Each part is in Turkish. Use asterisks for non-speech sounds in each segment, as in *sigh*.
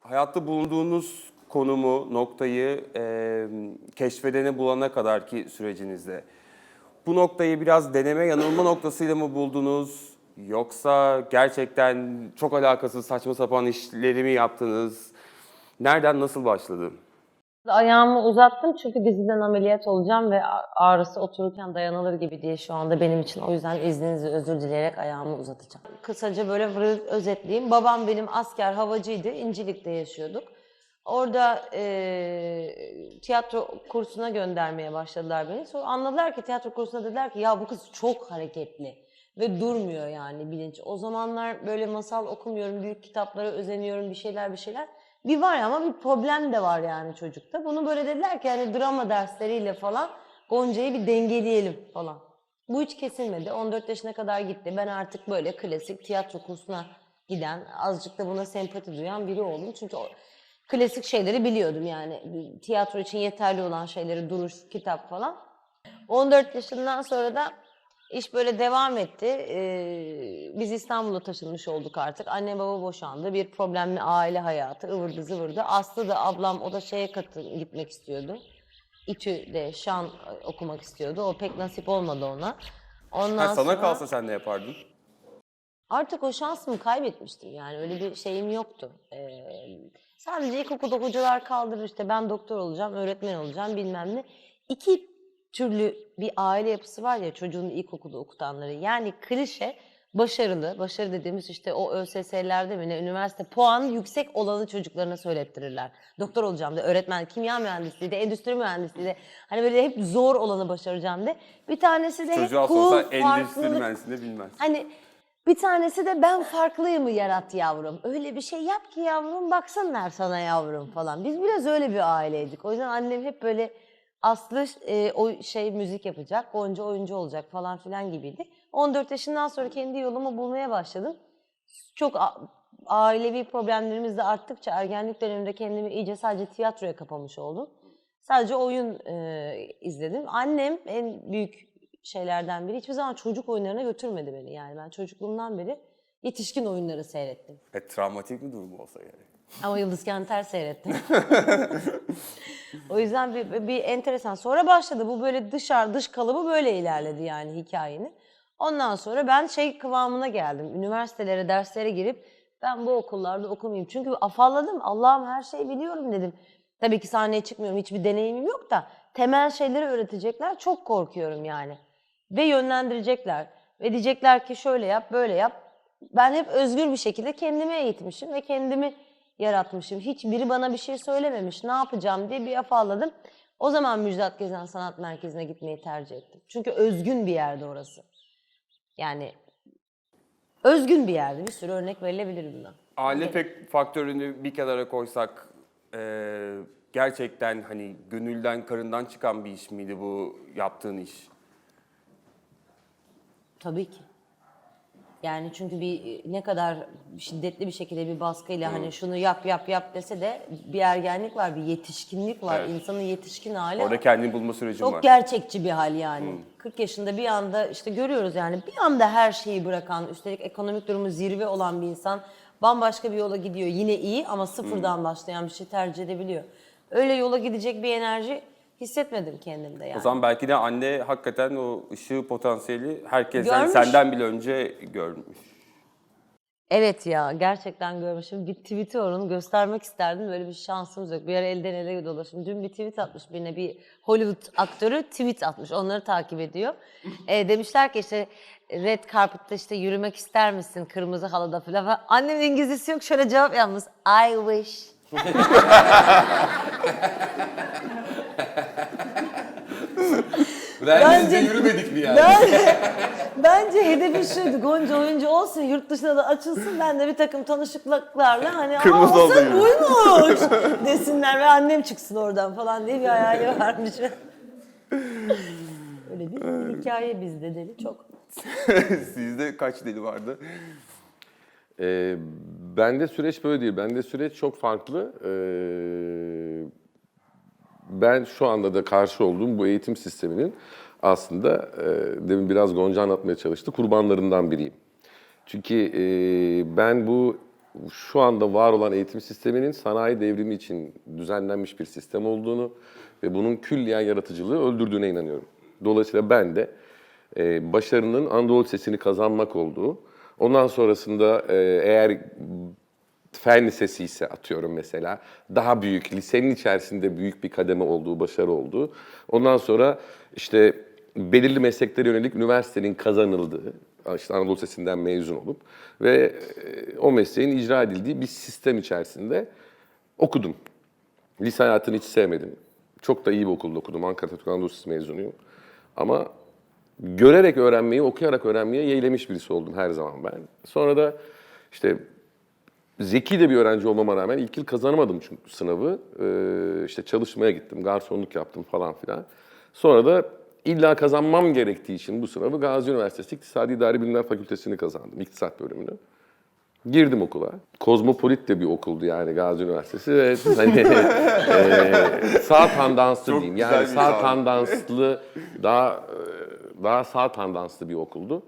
Hayatta bulunduğunuz konumu, noktayı e, keşfedene bulana kadar ki sürecinizde. Bu noktayı biraz deneme yanılma noktasıyla mı buldunuz? Yoksa gerçekten çok alakasız saçma sapan işleri mi yaptınız? Nereden nasıl başladı? Ayağımı uzattım çünkü diziden ameliyat olacağım ve ağrısı otururken dayanılır gibi değil şu anda benim için. O yüzden izninizle özür dileyerek ayağımı uzatacağım. Kısaca böyle özetleyeyim. Babam benim asker havacıydı. İncilik'te yaşıyorduk. Orada eee, tiyatro kursuna göndermeye başladılar beni. Sonra anladılar ki tiyatro kursuna dediler ki ya bu kız çok hareketli ve durmuyor yani bilinç. O zamanlar böyle masal okumuyorum, büyük kitaplara özeniyorum bir şeyler bir şeyler. Bir var ama bir problem de var yani çocukta. Bunu böyle dediler ki hani drama dersleriyle falan Gonca'yı bir dengeleyelim falan. Bu hiç kesilmedi. 14 yaşına kadar gitti. Ben artık böyle klasik tiyatro kursuna giden, azıcık da buna sempati duyan biri oldum. Çünkü o klasik şeyleri biliyordum yani. Tiyatro için yeterli olan şeyleri, duruş, kitap falan. 14 yaşından sonra da iş böyle devam etti. Ee, biz İstanbul'a taşınmış olduk artık. Anne baba boşandı. Bir problemli aile hayatı ıvırdı zıvırdı. Aslı da ablam o da şeye katı gitmek istiyordu. İTÜ'de şan okumak istiyordu. O pek nasip olmadı ona. Ondan Ha, sana sonra- kalsa sen ne yapardın? Artık o şansımı kaybetmiştim yani öyle bir şeyim yoktu. Ee, sadece ilkokulda hocalar kaldırır işte ben doktor olacağım, öğretmen olacağım bilmem ne. İki türlü bir aile yapısı var ya çocuğunu ilkokulda okutanları. Yani klişe başarılı, başarı dediğimiz işte o ÖSS'lerde mi ne üniversite puanı yüksek olanı çocuklarına söylettirirler. Doktor olacağım de, öğretmen, kimya mühendisliği de, endüstri mühendisliği de. Hani böyle hep zor olanı başaracağım de. Bir tanesi de hep Çocuğa cool, sorsa endüstri mühendisliğini bilmez. Hani bir tanesi de ben farklıyımı yarat yavrum. Öyle bir şey yap ki yavrum baksınlar sana yavrum falan. Biz biraz öyle bir aileydik. O yüzden annem hep böyle Aslı e, o şey müzik yapacak, Gonca oyuncu olacak falan filan gibiydi. 14 yaşından sonra kendi yolumu bulmaya başladım. Çok ailevi problemlerimiz de arttıkça ergenlik döneminde kendimi iyice sadece tiyatroya kapamış oldum. Sadece oyun e, izledim. Annem en büyük şeylerden biri hiçbir zaman çocuk oyunlarına götürmedi beni. Yani ben çocukluğumdan beri yetişkin oyunları seyrettim. E, travmatik bir durum olsa yani. Ama Yıldız Kenter seyrettim. *laughs* o yüzden bir, bir enteresan. Sonra başladı bu böyle dışarı dış kalıbı böyle ilerledi yani hikayenin. Ondan sonra ben şey kıvamına geldim. Üniversitelere, derslere girip ben bu okullarda okumayayım. Çünkü afalladım. Allah'ım her şeyi biliyorum dedim. Tabii ki sahneye çıkmıyorum. Hiçbir deneyimim yok da temel şeyleri öğretecekler. Çok korkuyorum yani. Ve yönlendirecekler. Ve diyecekler ki şöyle yap, böyle yap. Ben hep özgür bir şekilde kendimi eğitmişim ve kendimi yaratmışım. Hiçbiri bana bir şey söylememiş. Ne yapacağım diye bir afalladım. O zaman Müjdat Gezen Sanat Merkezi'ne gitmeyi tercih ettim. Çünkü özgün bir yerde orası. Yani özgün bir yerde. Bir sürü örnek verilebilir bundan. Aile pek faktörünü bir kenara koysak e, gerçekten hani gönülden karından çıkan bir iş miydi bu yaptığın iş? Tabii ki. Yani çünkü bir ne kadar şiddetli bir şekilde bir baskıyla hani şunu yap yap yap dese de bir ergenlik var, bir yetişkinlik var. Evet. İnsanın yetişkin hali Orada kendini bulma sürecin çok var. gerçekçi bir hal yani. 40 yaşında bir anda işte görüyoruz yani bir anda her şeyi bırakan, üstelik ekonomik durumu zirve olan bir insan bambaşka bir yola gidiyor. Yine iyi ama sıfırdan başlayan bir şey tercih edebiliyor. Öyle yola gidecek bir enerji hissetmedim kendimde yani. O zaman belki de anne hakikaten o ışığı potansiyeli herkesten Görmüş. senden bile önce görmüş. Evet ya gerçekten görmüşüm. Bir tweet'i var onu göstermek isterdim. Böyle bir şansımız yok. Bir ara elden ele dolaşım. Dün bir tweet atmış birine bir Hollywood aktörü tweet atmış. Onları takip ediyor. E, demişler ki işte red carpet'ta işte yürümek ister misin kırmızı halıda falan. falan. Annemin İngilizcesi yok şöyle cevap yalnız. I wish. *laughs* *laughs* Bence- yürümedik mi yani? *laughs* Bence, bence hedefi şuydu. Gonca oyuncu olsun, yurt dışına da açılsın. Ben de bir takım tanışıklıklarla hani Kırmızı "Aa, oldu olsun yürü." buymuş desinler ve annem çıksın oradan falan diye bir hayali *laughs* varmış. Öyle bir hikaye bizde deli çok. Sizde kaç deli vardı? Ee, bende süreç böyle değil. Bende süreç çok farklı. Ee, ben şu anda da karşı olduğum bu eğitim sisteminin aslında e, demin biraz Gonca anlatmaya çalıştı kurbanlarından biriyim. Çünkü e, ben bu şu anda var olan eğitim sisteminin sanayi devrimi için düzenlenmiş bir sistem olduğunu ve bunun külliyen yaratıcılığı öldürdüğüne inanıyorum. Dolayısıyla ben de e, başarının Anadolu Lisesi'ni kazanmak olduğu, ondan sonrasında e, eğer fen lisesi ise atıyorum mesela daha büyük lisenin içerisinde büyük bir kademe olduğu, başarı olduğu. Ondan sonra işte belirli mesleklere yönelik üniversitenin kazanıldığı, işte Anadolu Lisesi'nden mezun olup ve e, o mesleğin icra edildiği bir sistem içerisinde okudum. Lise hayatını hiç sevmedim. Çok da iyi bir okulda okudum. Ankara Türk Anadolu Lisesi mezunuyum. Ama görerek öğrenmeyi, okuyarak öğrenmeye yeğlemiş birisi oldum her zaman ben. Sonra da işte zeki de bir öğrenci olmama rağmen ilk yıl kazanamadım çünkü sınavı. Ee, işte çalışmaya gittim, garsonluk yaptım falan filan. Sonra da illa kazanmam gerektiği için bu sınavı Gazi Üniversitesi İktisadi İdari Bilimler Fakültesini kazandım, iktisat bölümünü. Girdim okula. Kozmopolit de bir okuldu yani Gazi Üniversitesi ve *laughs* hani e, sağ tandanslı Çok diyeyim. Yani sağ tandanslı, daha e, daha sağ tandanslı bir okuldu.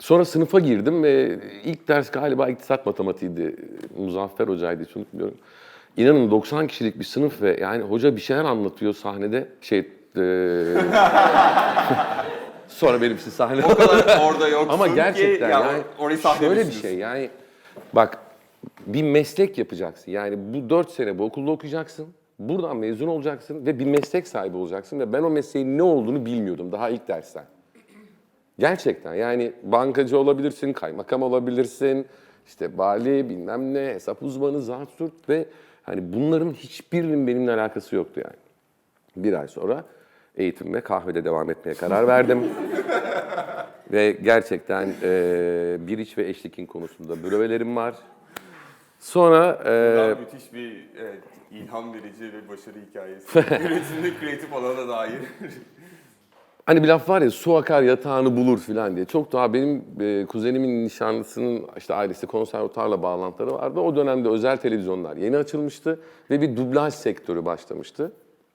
Sonra sınıfa girdim ve ilk ders galiba iktisat matematiğiydi. Muzaffer Hoca'ydı hiç unutmuyorum. İnanın 90 kişilik bir sınıf ve yani hoca bir şeyler anlatıyor sahnede. Şey, e, *laughs* sonra benim için sahne. O kadar orada yoksun Ama ki gerçekten ya yani orayı sahne şöyle bir şey yani bak bir meslek yapacaksın. Yani bu 4 sene bu okulda okuyacaksın. Buradan mezun olacaksın ve bir meslek sahibi olacaksın ve ben o mesleğin ne olduğunu bilmiyordum daha ilk dersten. Gerçekten yani bankacı olabilirsin, kaymakam olabilirsin, işte vali bilmem ne, hesap uzmanı, zart zurt ve hani bunların hiçbirinin benimle alakası yoktu yani. Bir ay sonra eğitimime kahvede devam etmeye karar verdim. *laughs* ve gerçekten e, bir iç ve eşlikin konusunda bürövelerim var. Sonra e, müthiş bir evet, ilham verici ve başarı hikayesi. *laughs* Üretimde kreatif alana dair. Hani bir laf var ya su akar yatağını bulur filan diye. Çok daha benim e, kuzenimin nişanlısının işte ailesi konservatuarla bağlantıları vardı. O dönemde özel televizyonlar yeni açılmıştı ve bir dublaj sektörü başlamıştı.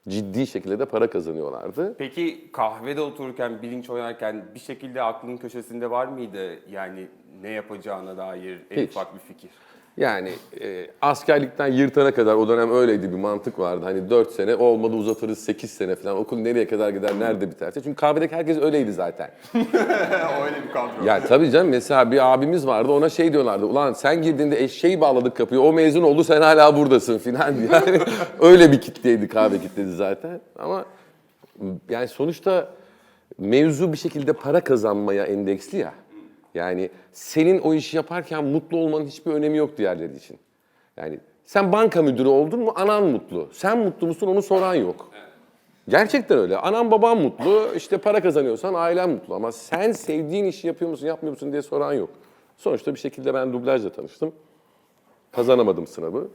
Ciddi şekilde de para kazanıyorlardı. Peki kahvede otururken, bilinç oynarken bir şekilde aklının köşesinde var mıydı yani ne yapacağına dair en Hiç. ufak bir fikir? Yani e, askerlikten yırtana kadar o dönem öyleydi bir mantık vardı. Hani 4 sene olmadı uzatırız 8 sene falan okul nereye kadar gider nerede biterse. Çünkü kahvedeki herkes öyleydi zaten. *laughs* Öyle bir kadro. Ya tabii canım mesela bir abimiz vardı ona şey diyorlardı. Ulan sen girdiğinde eşeği bağladık kapıyı o mezun oldu sen hala buradasın filan. *laughs* Yani öyle bir kitleydi kahve kitledi zaten. Ama yani sonuçta mevzu bir şekilde para kazanmaya endeksli ya. Yani senin o işi yaparken mutlu olmanın hiçbir önemi yok diğerleri için. Yani sen banka müdürü oldun mu anan mutlu. Sen mutlu musun onu soran yok. Gerçekten öyle. Anan baban mutlu, işte para kazanıyorsan ailen mutlu. Ama sen sevdiğin işi yapıyor musun, yapmıyor musun diye soran yok. Sonuçta bir şekilde ben dublajla tanıştım. Kazanamadım sınavı.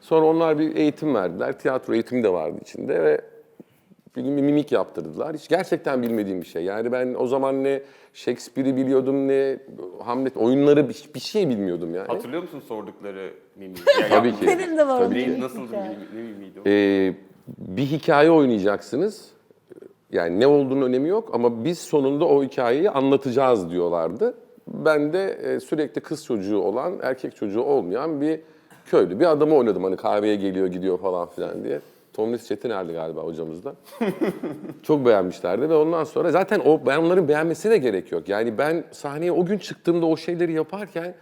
Sonra onlar bir eğitim verdiler. Tiyatro eğitimi de vardı içinde ve bir gün bir mimik yaptırdılar. Hiç gerçekten bilmediğim bir şey. Yani ben o zaman ne Shakespeare'i biliyordum ne Hamlet oyunları bir, bir şey bilmiyordum yani. Hatırlıyor musun sordukları mimiği? *laughs* Ya Tabii ki. Benim de var Tabii ki. Neyin nasıl bir mimi- ne mimiydi o? Ee, bir hikaye oynayacaksınız. Yani ne olduğunun önemi yok ama biz sonunda o hikayeyi anlatacağız diyorlardı. Ben de e, sürekli kız çocuğu olan, erkek çocuğu olmayan bir köylü. Bir adamı oynadım hani kahveye geliyor gidiyor falan filan diye. Tomris Çetiner'di galiba hocamız da. *laughs* Çok beğenmişlerdi ve ondan sonra zaten o ben onların beğenmesine de gerek yok. Yani ben sahneye o gün çıktığımda o şeyleri yaparken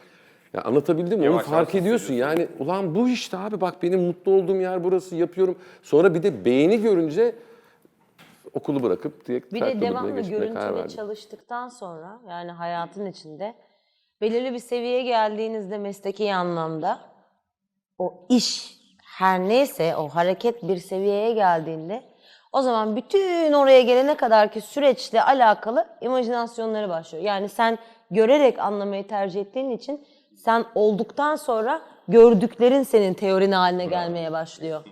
ya anlatabildim mi? Onu Yavaş fark yavaş ediyorsun. Yani ulan bu işte abi bak benim mutlu olduğum yer burası yapıyorum. Sonra bir de beğeni görünce okulu bırakıp direkt Bir de devamlı görüntüde çalıştıktan sonra yani hayatın içinde belirli bir seviyeye geldiğinizde mesleki anlamda o iş her neyse o hareket bir seviyeye geldiğinde o zaman bütün oraya gelene kadarki süreçle alakalı imajinasyonları başlıyor. Yani sen görerek anlamayı tercih ettiğin için sen olduktan sonra gördüklerin senin teorin haline gelmeye başlıyor.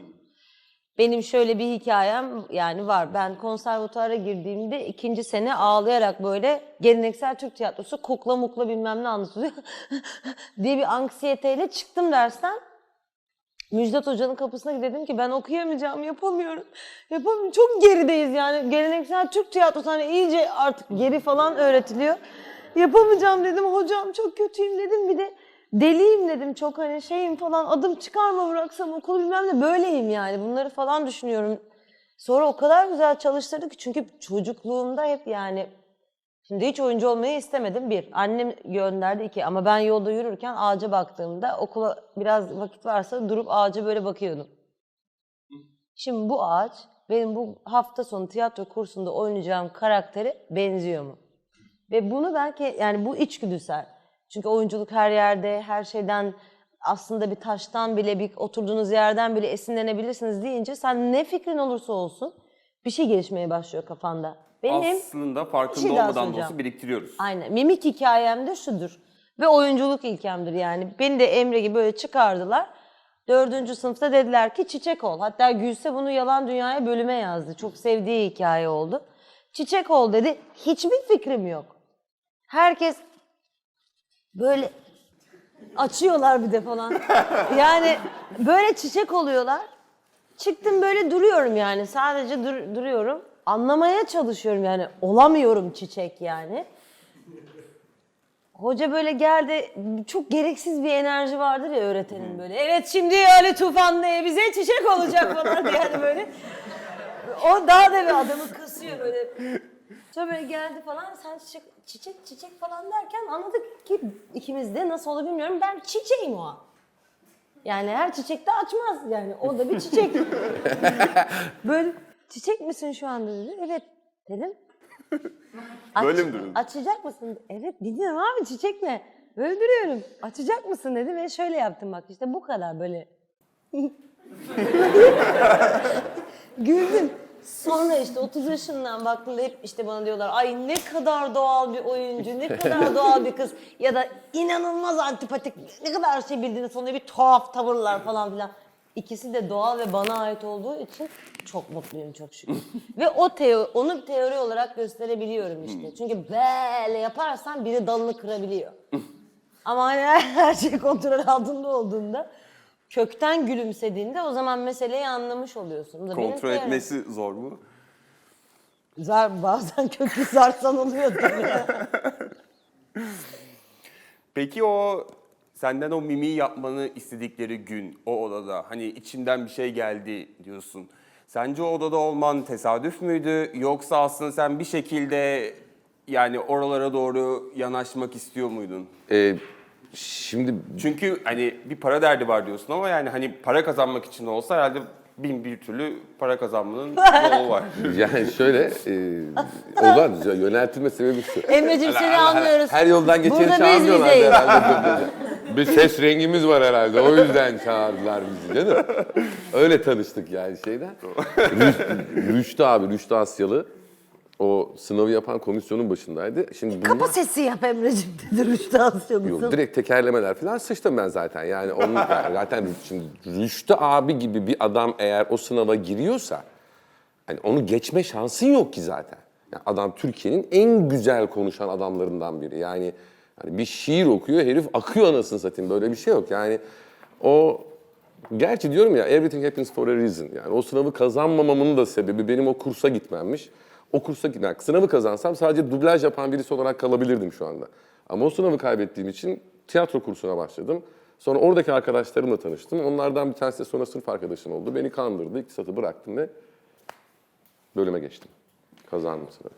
Benim şöyle bir hikayem yani var. Ben konservatuara girdiğimde ikinci sene ağlayarak böyle geleneksel Türk tiyatrosu kukla mukla bilmem ne anlatılıyor *laughs* diye bir anksiyeteyle çıktım dersten. Müjdat Hoca'nın kapısına gidip dedim ki ben okuyamayacağım, yapamıyorum. Yapamıyorum. Çok gerideyiz yani. Geleneksel Türk tiyatrosu hani iyice artık geri falan öğretiliyor. Yapamayacağım dedim. Hocam çok kötüyüm dedim. Bir de deliyim dedim çok hani şeyim falan adım çıkarma bıraksam okulu bilmem ne böyleyim yani bunları falan düşünüyorum. Sonra o kadar güzel çalıştırdı ki çünkü çocukluğumda hep yani şimdi hiç oyuncu olmayı istemedim bir. Annem gönderdi iki ama ben yolda yürürken ağaca baktığımda okula biraz vakit varsa durup ağaca böyle bakıyordum. Şimdi bu ağaç benim bu hafta sonu tiyatro kursunda oynayacağım karaktere benziyor mu? Ve bunu belki yani bu içgüdüsel. Çünkü oyunculuk her yerde, her şeyden aslında bir taştan bile, bir oturduğunuz yerden bile esinlenebilirsiniz deyince sen ne fikrin olursa olsun bir şey gelişmeye başlıyor kafanda. Benim Aslında farkında şey olmadan da olsa biriktiriyoruz. Aynen. Mimik hikayem de şudur. Ve oyunculuk ilkemdir yani. Beni de Emre gibi böyle çıkardılar. Dördüncü sınıfta dediler ki çiçek ol. Hatta Gülse bunu Yalan Dünya'ya bölüme yazdı. Çok sevdiği hikaye oldu. Çiçek ol dedi. Hiçbir fikrim yok. Herkes böyle açıyorlar bir de falan. *laughs* Yani böyle çiçek oluyorlar. Çıktım böyle duruyorum yani. Sadece dur- duruyorum. Anlamaya çalışıyorum yani. Olamıyorum çiçek yani. Hoca böyle geldi. Çok gereksiz bir enerji vardır ya öğretenin böyle. Evet şimdi öyle tufan ne bize çiçek olacak falan diye yani böyle. O daha da bir adamı kısıyor böyle. Sonra böyle geldi falan sen çiçek, çiçek çiçek falan derken anladık ki ikimiz de nasıl olur bilmiyorum ben çiçeğim o an. Yani her çiçek de açmaz yani o da bir çiçek. *laughs* böyle çiçek misin şu anda dedi. Evet dedim. *laughs* Böyle mi duruyorsun? Açacak mısın? Evet dinliyorum abi çiçek ne? Böyle duruyorum. Açacak mısın dedi ve şöyle yaptım bak işte bu kadar böyle. *laughs* Güldüm. Sonra işte 30 yaşından baktığımda hep işte bana diyorlar ay ne kadar doğal bir oyuncu, ne kadar *laughs* doğal bir kız ya da inanılmaz antipatik, ne kadar şey bildiğini sonra bir tuhaf tavırlar falan filan. İkisi de doğal ve bana ait olduğu için çok mutluyum çok şükür. *laughs* ve o teo onu bir teori olarak gösterebiliyorum işte. Çünkü böyle yaparsan biri dalını kırabiliyor. *laughs* Ama hani her şey kontrol altında olduğunda kökten gülümsediğinde o zaman meseleyi anlamış oluyorsun. Da benim Kontrol teorim. etmesi zor mu? Zar, bazen kökü zarsan oluyor tabii. *laughs* Peki o senden o mimiği yapmanı istedikleri gün o odada hani içimden bir şey geldi diyorsun. Sence o odada olman tesadüf müydü yoksa aslında sen bir şekilde yani oralara doğru yanaşmak istiyor muydun? Ee, şimdi Çünkü hani bir para derdi var diyorsun ama yani hani para kazanmak için olsa herhalde bin bir türlü para kazanmanın *laughs* yolu var. yani şöyle e, o var güzel yöneltilme sebebi şu. Emre'cim seni anlıyoruz. Her yoldan geçeni Burada biz çağırmıyorlar bizeyiz. herhalde. *laughs* bir ses rengimiz var herhalde. O yüzden çağırdılar bizi canım. Öyle tanıştık yani şeyden. Rüş- Rüştü abi, Rüştü Asyalı. O sınavı yapan komisyonun başındaydı. Şimdi bunlar... Kapı sesi yap Emre'cim dedi Rüştü Asyalı'sın. Yok direkt tekerlemeler falan sıçtım ben zaten. Yani onun yani zaten şimdi Rüştü abi gibi bir adam eğer o sınava giriyorsa hani onu geçme şansın yok ki zaten. Yani adam Türkiye'nin en güzel konuşan adamlarından biri. Yani hani bir şiir okuyor herif akıyor anasını satayım böyle bir şey yok. Yani o gerçi diyorum ya everything happens for a reason. Yani o sınavı kazanmamamın da sebebi benim o kursa gitmemmiş. O kursa gitmek. Sınavı kazansam sadece dublaj yapan birisi olarak kalabilirdim şu anda. Ama o sınavı kaybettiğim için tiyatro kursuna başladım. Sonra oradaki arkadaşlarımla tanıştım. Onlardan bir tanesi de sonra sınıf arkadaşım oldu. Beni kandırdı. İktisatı bıraktım ve bölüme geçtim. Kazandım sınavı.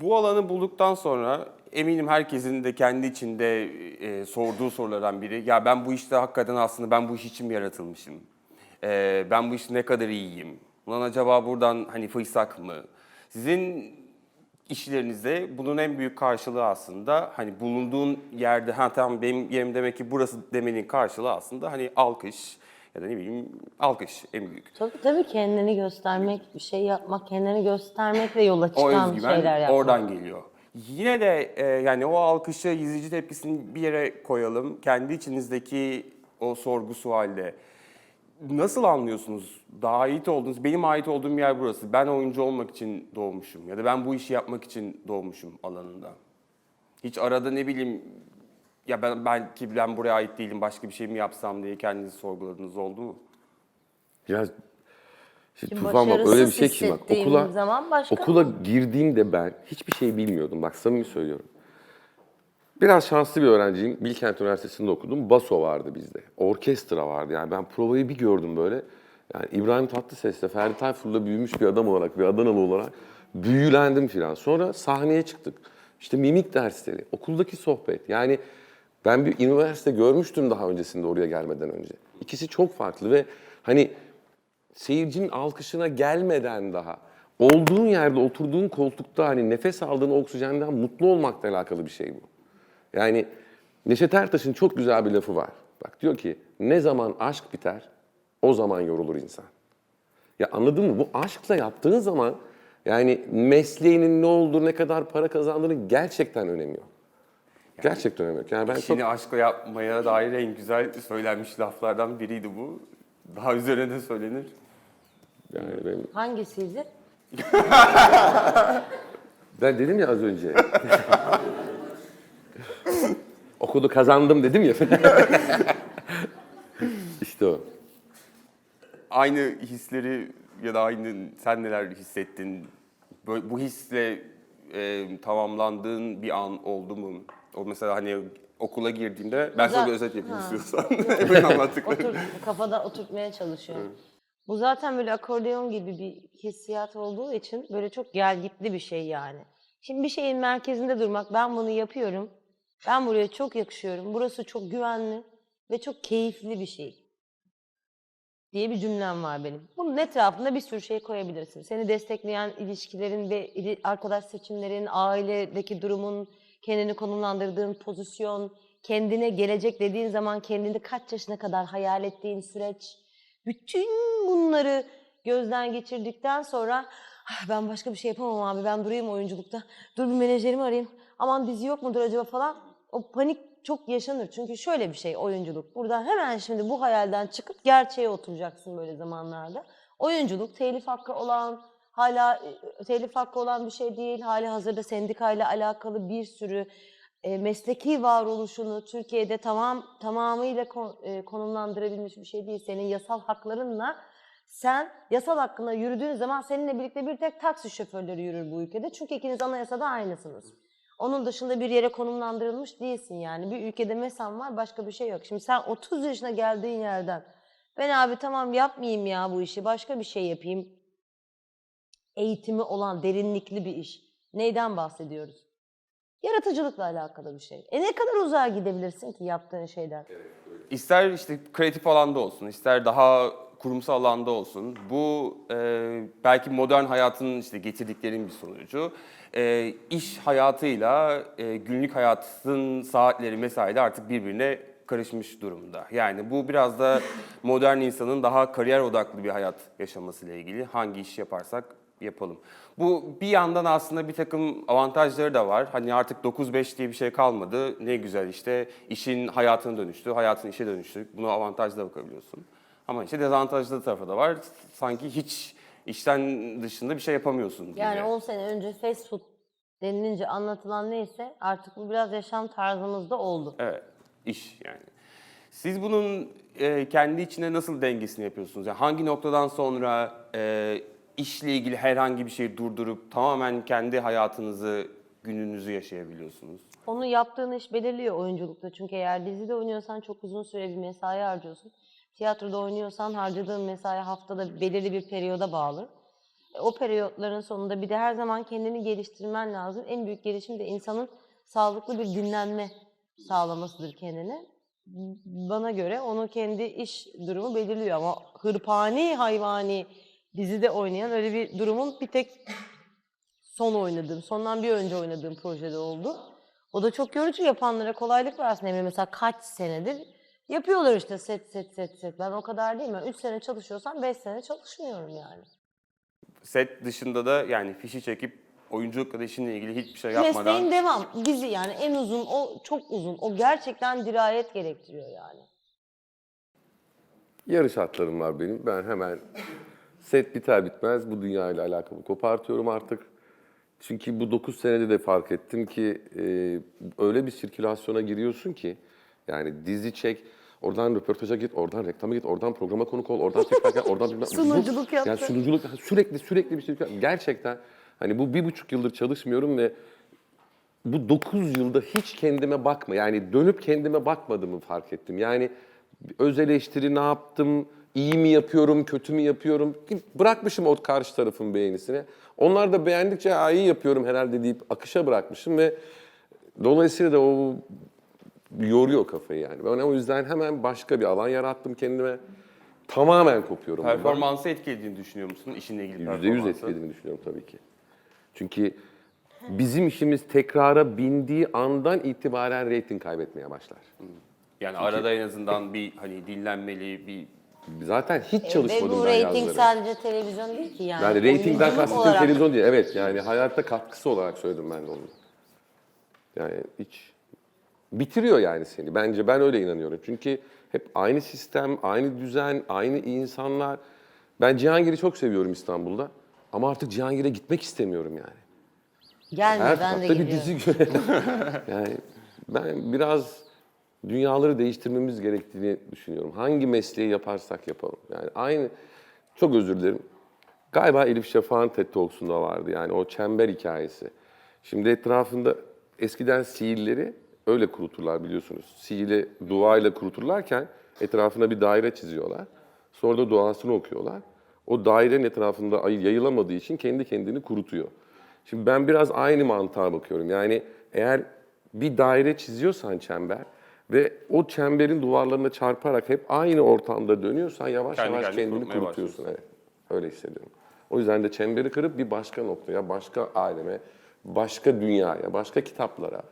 Bu alanı bulduktan sonra eminim herkesin de kendi içinde e, sorduğu sorulardan biri. Ya ben bu işte hakikaten aslında ben bu iş için mi yaratılmışım? E, ben bu işte ne kadar iyiyim? Ulan acaba buradan hani fıysak mı? Sizin işlerinizde bunun en büyük karşılığı aslında hani bulunduğun yerde ha tamam benim yerim demek ki burası demenin karşılığı aslında hani alkış ya da ne bileyim alkış en büyük. Tabii tabii kendini göstermek, bir şey yapmak, kendini göstermek ve yola O çıkan özgüven şeyler yapmak. oradan geliyor. Yine de e, yani o alkışı, izleyici tepkisini bir yere koyalım. Kendi içinizdeki o sorgu sualde. Nasıl anlıyorsunuz? Daha ait oldunuz. Benim ait olduğum yer burası. Ben oyuncu olmak için doğmuşum. Ya da ben bu işi yapmak için doğmuşum alanında. Hiç arada ne bileyim ya ben belki ben buraya ait değilim başka bir şey mi yapsam diye kendinizi sorguladığınız oldu mu? Ya şimdi Şimdi Tufan bak öyle bir şey ki bak hissettiğim okula zaman başka okula girdiğimde ben hiçbir şey bilmiyordum. Bak samimi söylüyorum. Biraz şanslı bir öğrenciyim. Bilkent Üniversitesi'nde okudum. Baso vardı bizde. Orkestra vardı. Yani ben provayı bir gördüm böyle. Yani İbrahim Tatlıses'le Ferdi Tayfur'la büyümüş bir adam olarak, bir Adanalı olarak büyülendim filan. Sonra sahneye çıktık. İşte mimik dersleri, okuldaki sohbet. Yani ben bir üniversite görmüştüm daha öncesinde oraya gelmeden önce. İkisi çok farklı ve hani seyircinin alkışına gelmeden daha olduğun yerde oturduğun koltukta hani nefes aldığın oksijenden mutlu olmakla alakalı bir şey bu. Yani Neşet Ertaş'ın çok güzel bir lafı var. Bak diyor ki ne zaman aşk biter o zaman yorulur insan. Ya anladın mı? Bu aşkla yaptığın zaman yani mesleğinin ne olduğu, ne kadar para kazandığını gerçekten önemi yok. Gerçekten önemi yok. Yani ben çok aşkla yapmaya dair en güzel söylenmiş laflardan biriydi bu. Daha üzerine de söylenir. Yani benim, Hangisiydi? *laughs* ben dedim ya az önce. *laughs* Okulu kazandım dedim ya. *laughs* işte o. Aynı hisleri ya da aynı sen neler hissettin? Böyle, bu hisle e, tamamlandığın bir an oldu mu? O mesela hani okula girdiğinde ben sana bir özet yapayım istiyorsan. ben anlattıklarım. Otur, kafada oturtmaya çalışıyorum. Bu zaten böyle akordeon gibi bir hissiyat olduğu için böyle çok gelgitli bir şey yani. Şimdi bir şeyin merkezinde durmak, ben bunu yapıyorum, ben buraya çok yakışıyorum, burası çok güvenli ve çok keyifli bir şey diye bir cümlem var benim. Bunun etrafında bir sürü şey koyabilirsin. Seni destekleyen ilişkilerin ve arkadaş seçimlerin, ailedeki durumun, kendini konumlandırdığın pozisyon, kendine gelecek dediğin zaman kendini kaç yaşına kadar hayal ettiğin süreç, bütün bunları gözden geçirdikten sonra "Ah, ben başka bir şey yapamam abi ben durayım oyunculukta. Dur bir menajerimi arayayım. Aman dizi yok mudur acaba falan. O panik çok yaşanır. Çünkü şöyle bir şey oyunculuk. Burada hemen şimdi bu hayalden çıkıp gerçeğe oturacaksın böyle zamanlarda. Oyunculuk telif hakkı olan, hala e, telif hakkı olan bir şey değil. Hali hazırda sendikayla alakalı bir sürü e, mesleki varoluşunu Türkiye'de tamam tamamıyla kon- e, konumlandırabilmiş bir şey değil. Senin yasal haklarınla sen yasal hakkında yürüdüğün zaman seninle birlikte bir tek taksi şoförleri yürür bu ülkede. Çünkü ikiniz anayasada aynısınız. Onun dışında bir yere konumlandırılmış değilsin yani. Bir ülkede mesam var başka bir şey yok. Şimdi sen 30 yaşına geldiğin yerden ben abi tamam yapmayayım ya bu işi başka bir şey yapayım. Eğitimi olan derinlikli bir iş. Neyden bahsediyoruz? Yaratıcılıkla alakalı bir şey. E ne kadar uzağa gidebilirsin ki yaptığın şeyden? İster işte kreatif alanda olsun, ister daha kurumsal alanda olsun. Bu e, belki modern hayatın işte getirdiklerinin bir sonucu. E, iş hayatıyla e, günlük hayatın saatleri, mesaileri artık birbirine karışmış durumda. Yani bu biraz da modern insanın daha kariyer odaklı bir hayat yaşamasıyla ilgili. Hangi iş yaparsak yapalım. Bu bir yandan aslında bir takım avantajları da var. Hani artık 9-5 diye bir şey kalmadı. Ne güzel işte işin hayatına dönüştü, hayatın işe dönüştü. Buna avantajla bakabiliyorsun. Ama işte dezavantajlı tarafı da var. Sanki hiç işten dışında bir şey yapamıyorsun gibi. Yani 10 sene önce fast food denilince anlatılan neyse artık bu biraz yaşam tarzımızda oldu. Evet, iş yani. Siz bunun e, kendi içinde nasıl dengesini yapıyorsunuz? Yani hangi noktadan sonra e, işle ilgili herhangi bir şeyi durdurup tamamen kendi hayatınızı, gününüzü yaşayabiliyorsunuz? Onu yaptığın iş belirliyor oyunculukta. Çünkü eğer dizide oynuyorsan çok uzun süre bir mesai harcıyorsun. Tiyatroda oynuyorsan harcadığın mesai haftada belirli bir periyoda bağlı. E, O periyotların sonunda bir de her zaman kendini geliştirmen lazım. En büyük gelişim de insanın sağlıklı bir dinlenme sağlamasıdır kendine. Bana göre onu kendi iş durumu belirliyor ama hırpani hayvani dizide oynayan öyle bir durumun bir tek son oynadığım, sondan bir önce oynadığım projede oldu. O da çok yorucu yapanlara kolaylık var aslında. Emre mesela kaç senedir yapıyorlar işte set set set set. Ben o kadar değil mi? 3 sene çalışıyorsam 5 sene çalışmıyorum yani. Set dışında da yani fişi çekip oyunculukla da işinle ilgili hiçbir şey yapmadan... Mesleğin devam. Dizi yani en uzun, o çok uzun. O gerçekten dirayet gerektiriyor yani. Yarış atlarım var benim. Ben hemen set biter bitmez bu dünyayla alakalı kopartıyorum artık. Çünkü bu 9 senede de fark ettim ki e, öyle bir sirkülasyona giriyorsun ki yani dizi çek, oradan röportaja git, oradan reklama git, oradan programa konuk ol, oradan tekrar gel, oradan bilmem- *laughs* Sunuculuk yaptı. Yani sunuculuk sürekli sürekli bir sirkülasyon. Gerçekten hani bu bir buçuk yıldır çalışmıyorum ve bu 9 yılda hiç kendime bakma. Yani dönüp kendime bakmadığımı fark ettim. Yani öz eleştiri ne yaptım, iyi mi yapıyorum, kötü mü yapıyorum? Bırakmışım o karşı tarafın beğenisine. Onlar da beğendikçe Aa, iyi yapıyorum herhalde deyip akışa bırakmışım ve dolayısıyla da o yoruyor kafayı yani. Ben o yüzden hemen başka bir alan yarattım kendime. Tamamen kopuyorum. Performansı etkilediğini düşünüyor musun? İşinle ilgili Yüzde yüz performansı. etkilediğini düşünüyorum tabii ki. Çünkü bizim işimiz tekrara bindiği andan itibaren reyting kaybetmeye başlar. Yani arada en azından bir hani dinlenmeli bir Zaten hiç Ve çalışmadım bu ben reyting yazları. sadece televizyon değil ki yani. Yani reytingden Oyunculuk kastım olarak- televizyon değil. Evet yani hayatta katkısı olarak söyledim ben de onu. Yani hiç bitiriyor yani seni. Bence ben öyle inanıyorum. Çünkü hep aynı sistem, aynı düzen, aynı insanlar. Ben Cihangir'i çok seviyorum İstanbul'da. Ama artık Cihangir'e gitmek istemiyorum yani. Gelme Her ben de hafta bir gidiyorum. dizi görelim. *laughs* yani ben biraz dünyaları değiştirmemiz gerektiğini düşünüyorum. Hangi mesleği yaparsak yapalım. Yani aynı, çok özür dilerim. Galiba Elif Şafak'ın TED Talks'unda vardı yani o çember hikayesi. Şimdi etrafında eskiden sihirleri öyle kuruturlar biliyorsunuz. Sihirli duayla kuruturlarken etrafına bir daire çiziyorlar. Sonra da duasını okuyorlar. O dairenin etrafında ay- yayılamadığı için kendi kendini kurutuyor. Şimdi ben biraz aynı mantığa bakıyorum. Yani eğer bir daire çiziyorsan çember ve o çemberin duvarlarına çarparak hep aynı ortamda dönüyorsan yavaş Kendi yavaş kendini kurutuyorsun. Evet. Öyle hissediyorum. O yüzden de çemberi kırıp bir başka noktaya, başka aleme, başka dünyaya, başka kitaplara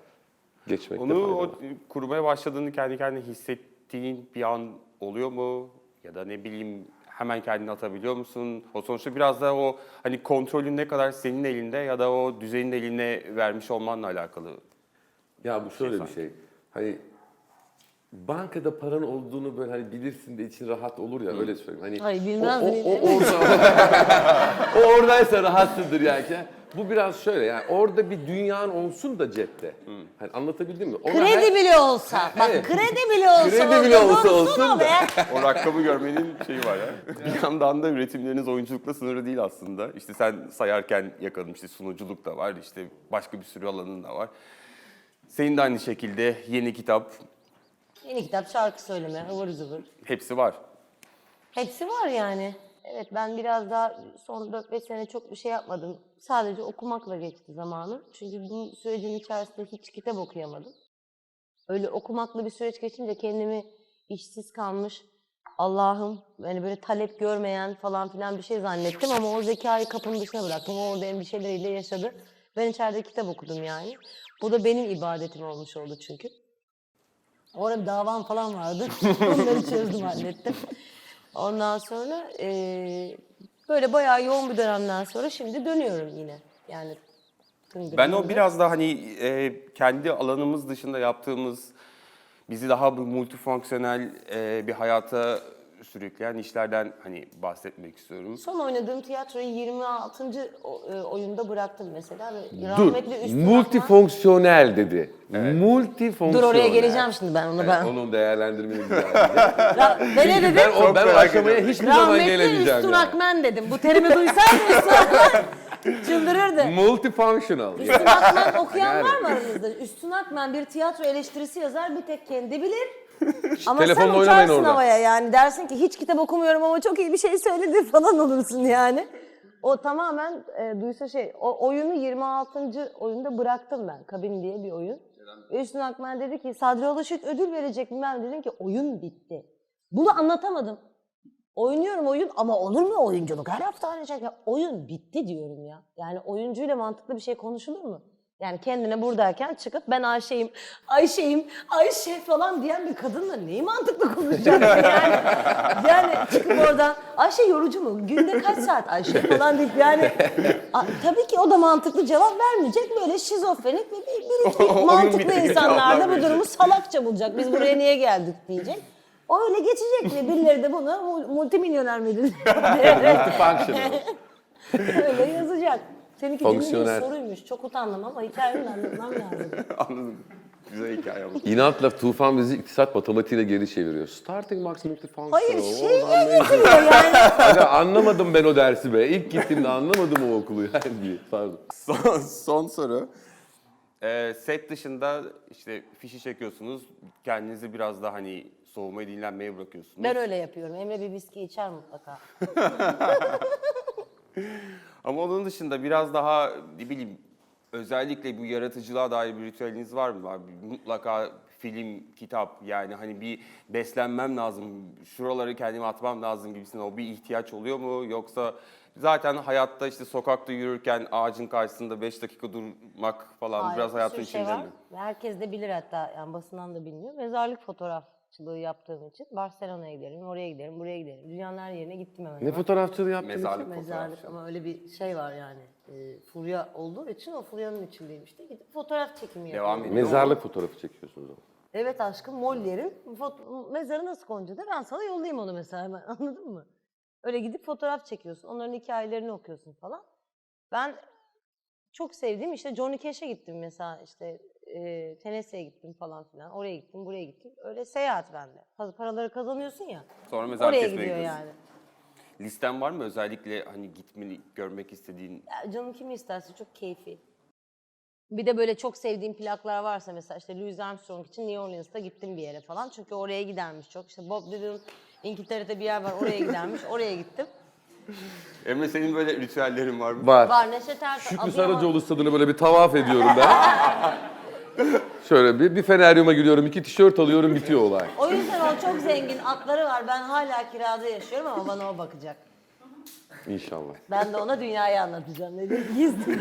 geçmekte Onu fayda o kurmaya başladığını kendi kendine hissettiğin bir an oluyor mu? Ya da ne bileyim hemen kendini atabiliyor musun? O sonuçta biraz da o hani kontrolün ne kadar senin elinde ya da o düzenin eline vermiş olmanla alakalı. Ya bu şöyle bir sanki. şey. Hani bankada paran olduğunu böyle hani bilirsin de için rahat olur ya öyle söyleyeyim. Hani Ay, bilmez o, o, miyim? o, orada, *laughs* o oradaysa rahatsındır yani. Bu biraz şöyle yani orada bir dünyan olsun da cepte. Hani anlatabildim mi? Ona Kredi her- bile olsa, bak evet. kredi bile olsa, Kredi bile olsa olsun da. be. *laughs* O rakamı görmenin şeyi var ya. *laughs* Bir yandan da üretimleriniz oyunculukla sınırlı değil aslında. İşte sen sayarken yakaladım işte sunuculuk da var, işte başka bir sürü alanın da var. Senin de aynı şekilde yeni kitap, Yeni kitap, şarkı söyleme, ıvır zıvır. hepsi var. Hepsi var yani. Evet ben biraz daha son 4-5 sene çok bir şey yapmadım. Sadece okumakla geçti zamanım. Çünkü bu sürecin içerisinde hiç kitap okuyamadım. Öyle okumakla bir süreç geçince kendimi işsiz kalmış, Allah'ım yani böyle talep görmeyen falan filan bir şey zannettim ama o zekayı kapının dışına bıraktım. O orada endişeleriyle yaşadı. Ben içeride kitap okudum yani. Bu da benim ibadetim olmuş oldu çünkü. Orada bir davam falan vardı. *laughs* Onları çözdüm, hallettim. Ondan sonra eee, böyle bayağı yoğun bir dönemden sonra şimdi dönüyorum yine. Yani Ben o biraz da hani e, kendi alanımız dışında yaptığımız bizi daha bir multifonksiyonel e, bir hayata sürükleyen işlerden hani bahsetmek istiyorum. Son oynadığım tiyatroyu 26. o- e, oyunda bıraktım mesela. Ve Dur. rahmetli Üstün Akman- Multifonksiyonel dedi. Multifonksiyonel. Dur oraya geleceğim şimdi ben ona ben. Onun değerlendirmeni güzel. *laughs* Ben ne dedim? ben o, ben o aşamaya hiçbir zaman Rahmetli gelemeyeceğim. Üstün yani. Akmen dedim. Bu terimi duysaydı Üstün *laughs* Akmen *laughs* çıldırırdı. Multifunctional. Üstün Akmen okuyan Yani. var mı aranızda? Üstün Akmen bir tiyatro eleştirisi yazar bir tek kendi bilir. Ama Telefonla sen oynamayın uçarsın orada. havaya yani dersin ki hiç kitap okumuyorum ama çok iyi bir şey söyledi *laughs* falan olursun yani. O tamamen e, duysa şey, o oyunu 26. oyunda bıraktım ben. Kabin diye bir oyun. Üstün Akmen dedi ki Sadri Ulaşık ödül verecek mi? Ben dedim ki oyun bitti. Bunu anlatamadım. Oynuyorum oyun ama olur mu oyunculuk? Her hafta oynayacak ya. Oyun bitti diyorum ya. Yani oyuncuyla mantıklı bir şey konuşulur mu? Yani kendine buradayken çıkıp ben Ayşe'yim, Ayşe'yim, Ayşe falan diyen bir kadınla neyi mantıklı konuşacaksın *laughs* yani? Yani çıkıp oradan Ayşe yorucu mu? Günde kaç saat Ayşe falan deyip yani a- tabii ki o da mantıklı cevap vermeyecek. Böyle şizofrenik ve bir, bir, bir *laughs* mantıklı bitti, insanlar da bu durumu salakça bulacak. Biz buraya niye geldik diyecek. O öyle geçecek mi? Birileri de bunu mu- multimilyoner midir? *laughs* Multifunctional. öyle yazacak. Seninki Fonksiyonel. soruymuş. Çok utandım ama hikayemi de anlatmam lazım. *laughs* Anladım. Güzel hikaye ama. İnatla Tufan bizi iktisat matematiğine geri çeviriyor. Starting max multifunctional. Hayır şey ne- getiriyor yani? *laughs* Aga, anlamadım ben o dersi be. İlk gittiğimde anlamadım o okulu yani. *laughs* Pardon. Son, son soru. Ee, set dışında işte fişi çekiyorsunuz. Kendinizi biraz da hani soğumaya dinlenmeye bırakıyorsunuz. Ben öyle yapıyorum. Emre bir viski içer mutlaka. Dışında biraz daha ne bileyim özellikle bu yaratıcılığa dair bir ritüeliniz var mı? Var. Mutlaka film, kitap yani hani bir beslenmem lazım, şuraları kendime atmam lazım gibisine o bir ihtiyaç oluyor mu? Yoksa zaten hayatta işte sokakta yürürken ağacın karşısında 5 dakika durmak falan Hayır, biraz bir hayatın şey içinde var. mi? Herkes de bilir hatta yani basından da bilmiyor. Mezarlık fotoğrafçılığı yaptığım için Barcelona'ya giderim, oraya giderim, buraya giderim. Dünyanın her yerine gittim hemen. Ne fotoğrafçılığı yaptın? Mezarlık Mezarlık fotoğrafçı. ama öyle bir şey var yani. E, furya olduğu için o furyanın içindeyim işte. Gidip fotoğraf çekimi Devam yapıyorum. ediyor. Mezarlık fotoğrafı çekiyorsunuz ama. Evet aşkım Mollere'in foto- mezarı nasıl konca da ben sana yollayayım onu mesela hemen *laughs* anladın mı? Öyle gidip fotoğraf çekiyorsun. Onların hikayelerini okuyorsun falan. Ben çok sevdiğim işte Johnny Cash'e gittim mesela işte e, Tennessee'ye gittim falan filan. Oraya gittim, buraya gittim. Öyle seyahat bende. Paraları kazanıyorsun ya. Sonra mezar oraya kesmeye gidiyor gidiyorsun. yani. Listen var mı özellikle hani gitmeni görmek istediğin? Ya canım kimi isterse çok keyfi. Bir de böyle çok sevdiğim plaklar varsa mesela işte Louis Armstrong için New Orleans'ta gittim bir yere falan. Çünkü oraya gidermiş çok. İşte Bob Dylan İngiltere'de bir yer var oraya gidermiş. *laughs* Oraya gittim. Emre senin böyle ritüellerin var mı? Var. Var Neşet Ertaş. Şükrü Adıyaman- Saracoğlu stadını böyle bir tavaf ediyorum ben. *laughs* Şöyle bir, bir feneryuma gidiyorum, iki tişört alıyorum, bitiyor olay. O yüzden o çok zengin atları var. Ben hala kirada yaşıyorum ama bana o bakacak. İnşallah. Ben de ona dünyayı anlatacağım. Ne diyeyim? Gizli.